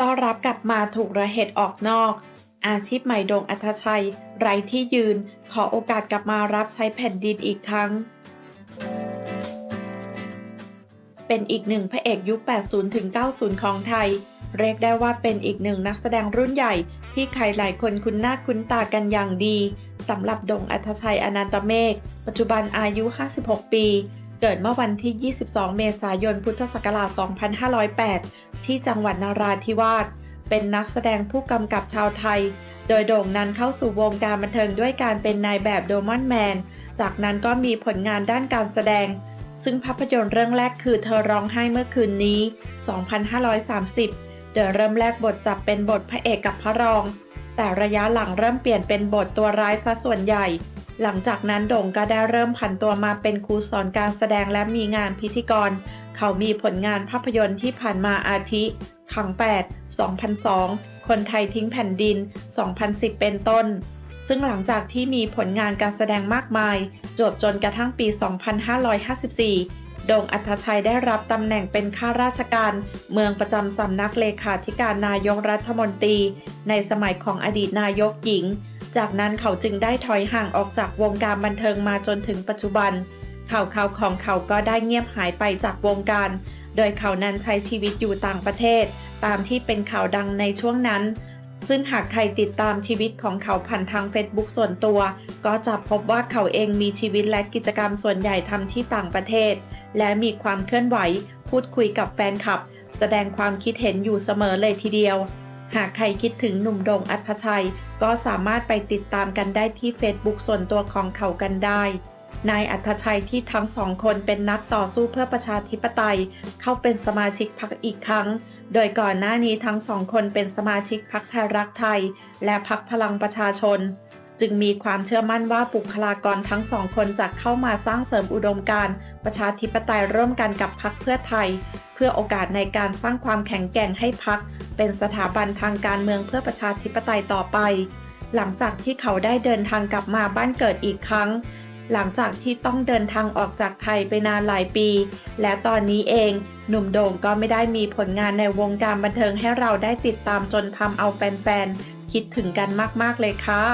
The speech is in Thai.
ต้อนรับกลับมาถูกระเหตุออกนอก อาชีพใหม่โดงอัธชัย ไร้ที่ยืน ขอโอกาสกลับมารับใช้แผ่นดินอีกครั้ง เป็นอีกหนึ่งพระเอกยุค 80 ถึง 90 ของไทย เรียกได้ว่าเป็นอีกหนึ่งนักแสดงรุ่นใหญ่ ที่ใครหลายคนคุ้นหน้าคุ้นตากันอย่างดีสำหรับดงอัธชัยอนันตเมฆปัจจุบันอายุ 56 ปี เกิดเมื่อวันที่ 22 เมษายน พุทธศักราช 2508 ที่จังหวัดนราธิวาส เป็นนักแสดงผู้กำกับชาวไทย โดยโด่งนั้นเข้าสู่วงการบันเทิงด้วยการเป็นนายแบบโดมอนแมน จากนั้นก็มีผลงานด้านการแสดง ซึ่งภาพยนตร์เรื่องแรกคือเธอร้องไห้เมื่อคืนนี้ 2530 โดยเริ่มแรกบทจับเป็นบทพระเอกกับพระรอง แต่ระยะหลังเริ่มเปลี่ยนเป็นบทตัวร้ายซะส่วนใหญ่ หลังจากนั้นโด่งก็ได้เริ่มผันตัวมาเป็นครูสอนการแสดงและมีงานพิธีกร เขามีผลงานภาพยนตร์ที่ผ่านมาอาทิ ขัง 8 2002 คนไทยทิ้งแผ่นดิน 2010 เป็นต้น ซึ่งหลังจากที่มีผลงานการแสดงมากมาย จบจนกระทั่งปี 2554 โด่งอัธชัยได้รับตำแหน่งเป็นข้าราชการ เมืองประจำสำนักเลขาธิการนายกรัฐมนตรี ในสมัยของอดีตนายกหญิง จากนั้นเขาจึงได้ถอยห่างออกจากวงการบันเทิงมาจนถึงปัจจุบัน ข่าวข่าวของเขาก็ได้เงียบหายไปจากวงการ โดยเขานั้นใช้ชีวิตอยู่ต่างประเทศ ตามที่เป็นข่าวดังในช่วงนั้น ซึ่งหากใครติดตามชีวิตของเขาผ่านทาง Facebook ส่วนตัว ก็จะพบว่าเขาเองมีชีวิตและกิจกรรมส่วนใหญ่ทำที่ต่างประเทศ และมีความเคลื่อนไหว พูดคุยกับแฟนคลับ แสดงความคิดเห็นอยู่เสมอเลยทีเดียว หากใครคิดถึงหนุ่มโด่งอัธชัย ก็สามารถไปติดตามกันได้ที่ Facebook ส่วนตัวของเขากันได้นายอัธชัยที่ทั้งสองคนเป็นนักต่อสู้เพื่อประชาธิปไตย เข้าเป็นสมาชิกพรรคอีกครั้ง โดยก่อนหน้านี้ทั้งสองคนเป็นสมาชิกพรรคไทยรักไทย และพรรคพลังประชาชน จึงมีความเชื่อมั่นว่าบุคลากรทั้งสองคนจะเข้ามาสร้างเสริมอุดมการประชาธิปไตยร่วมกันกับพรรคเพื่อไทย เพื่อโอกาสในการสร้างความแข็งแกร่งให้พรรคเป็นสถาบันทางการเมืองเพื่อประชาธิปไตยต่อไป หลังจากที่เขาได้เดินทางกลับมาบ้านเกิดอีกครั้ง หลังจากที่ต้องเดินทางออกจากไทยไปนานหลายปี และตอนนี้เองหนุ่มโด่งก็ไม่ได้มีผลงานในวงการบันเทิงให้เราได้ติดตามจนทำเอาแฟนๆ คิดถึงกันมากๆเลยค่ะ